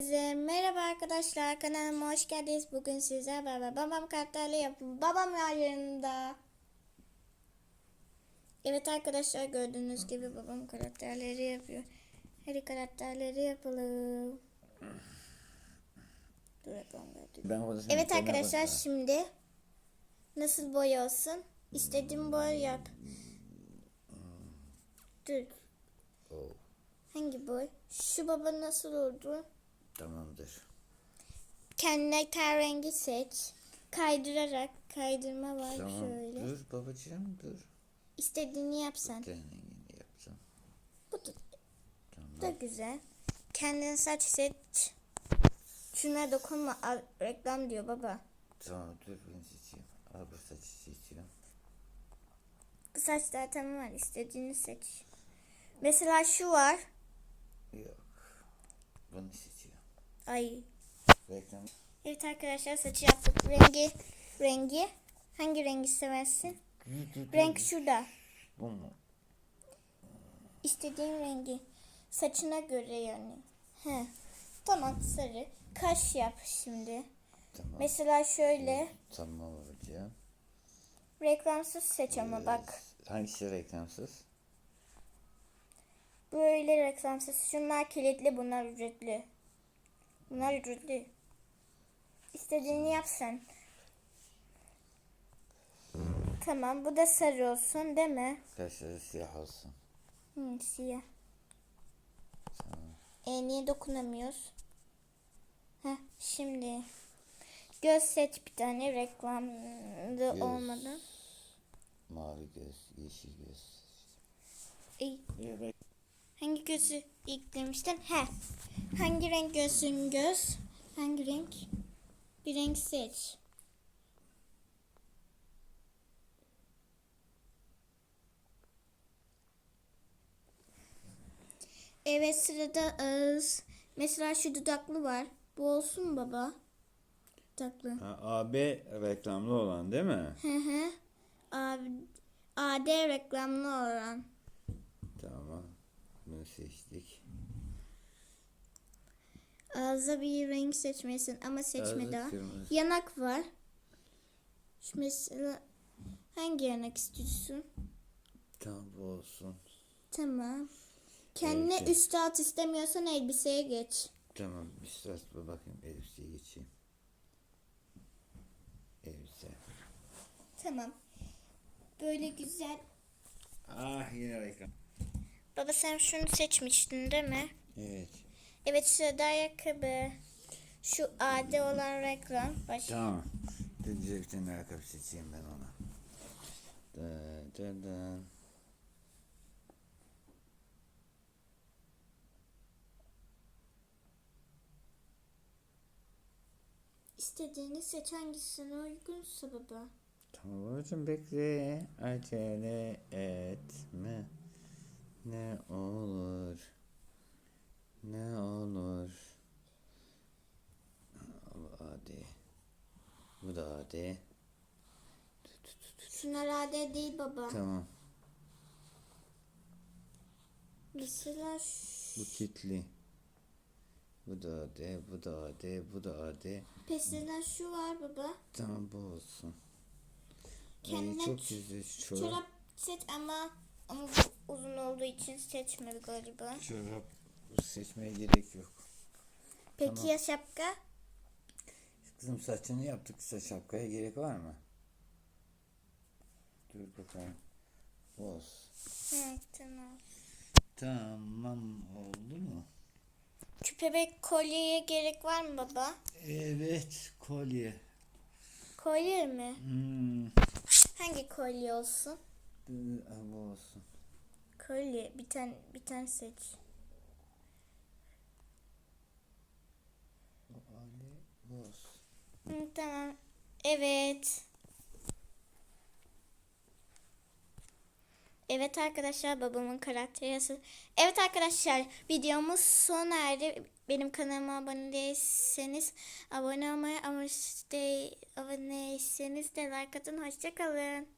Size merhaba arkadaşlar kanalıma hoş geldiniz. Bugün sizlerle beraber babam karakterle yapın. Babam yanında. Evet arkadaşlar gördüğünüz gibi babam karakterleri yapıyor. Hadi karakterleri yapalım. Dur gördüm. Ben Evet arkadaşlar şimdi nasıl boy olsun? İstediğin boy yap. Dur. Oo, Hangi boy? Şu baba nasıl oldu? Tamamdır. Kendine rengi seç. Kaydırarak kaydırma var Tamam. şöyle. Dur babacığım dur. İstediğini yap sen. Deneyini yapacağım. Bu da, Tamam. da güzel. Kendine saç seç. Şuna dokunma. al, reklam diyor baba. Tamam dur ben seçeyim. Al bu saçı seçiyorum. Bu saç zaten var. İstediğini seç. Mesela şu var. Yok. Bunu seçiyorum. Ay. Reklam. Evet arkadaşlar saçı yaptık. Rengi rengi hangi rengi seversin? Renk şurada. Bu mu? İstediğin rengi. Saçına göre yani. He. Tamam sarı. Kaş yap şimdi. Tamam. Mesela şöyle Tamam babacığım. reklamsız seç ama bak. Hangisi reklamsız? Böyle reklamsız. Şunlar kilitli bunlar ücretli. Bunlar ücretli. İstediğini yap sen. Tamam bu da sarı olsun değil mi? Kaşları siyah olsun. Hı, siyah. Tamam. E niye dokunamıyoruz? Heh şimdi. Göz seç bir tane reklamlı Göz. olmadan. Mavi göz, yeşil göz. İyi. Evet. Hangi gözü ilk demiştin? He. Hangi renk gözün göz? Hangi renk? Bir renk seç. Evet sırada ağız. Mesela şu dudaklı var. Bu olsun baba? Dudaklı. Ha, AB reklamlı olan değil mi? Hı hı. AD reklamlı olan. Tamam. Bunu seçtik. Ağza bir renk seçmesin ama seçme Ağzı daha. kırmızı. Yanak var. Şu mesela hangi yanak istiyorsun? Tamam bu olsun. Tamam. Kendine Evet. üstü alt istemiyorsan elbiseye geç. Tamam saat bir bakayım elbiseye geçeyim. Elbise. Tamam. Böyle güzel. Ah yine reklam. Baba sen şunu seçmiştin değil mi? Evet. Evet sırada ayakkabı. Şu AD olan reklam. Baş... Tamam. Tane ayakkabı seçeyim ben ona. Da, da, da. İstediğini seç hangisine uygunsa baba. Tamam babacığım bekle. Acele etme. Ne olur. Ne olur. Al hadi. Bu da hadi. Şunlar AD değil baba. Tamam. Mesela. Bu kitli. Bu da hadi. Bu da hadi. Bu da hadi. Mesela şu var baba. Tamam bu olsun. Kendine Ee, çok güzel çorap. Çorap seç ama ama bu uzun olduğu için seçmedi galiba. Çorap seçmeye gerek yok. Peki Tamam. ya şapka? Kızım saçını yaptık. Saç şapkaya gerek var mı? Dur bakalım. Olsun. Hı, tamam. Tamam oldu mu? Küpe ve kolyeye gerek var mı baba? Evet kolye. Kolye mi? Hmm. Hangi kolye olsun? Bu olsun. Kolye bir tane bir tane seç. Bu kolye bu olsun. Hı, tamam. Evet. Evet arkadaşlar babamın karakteri yazı. Evet arkadaşlar videomuz sona erdi. Benim kanalıma abone değilseniz abone olmayı ama abone değilseniz de like atın. Hoşçakalın.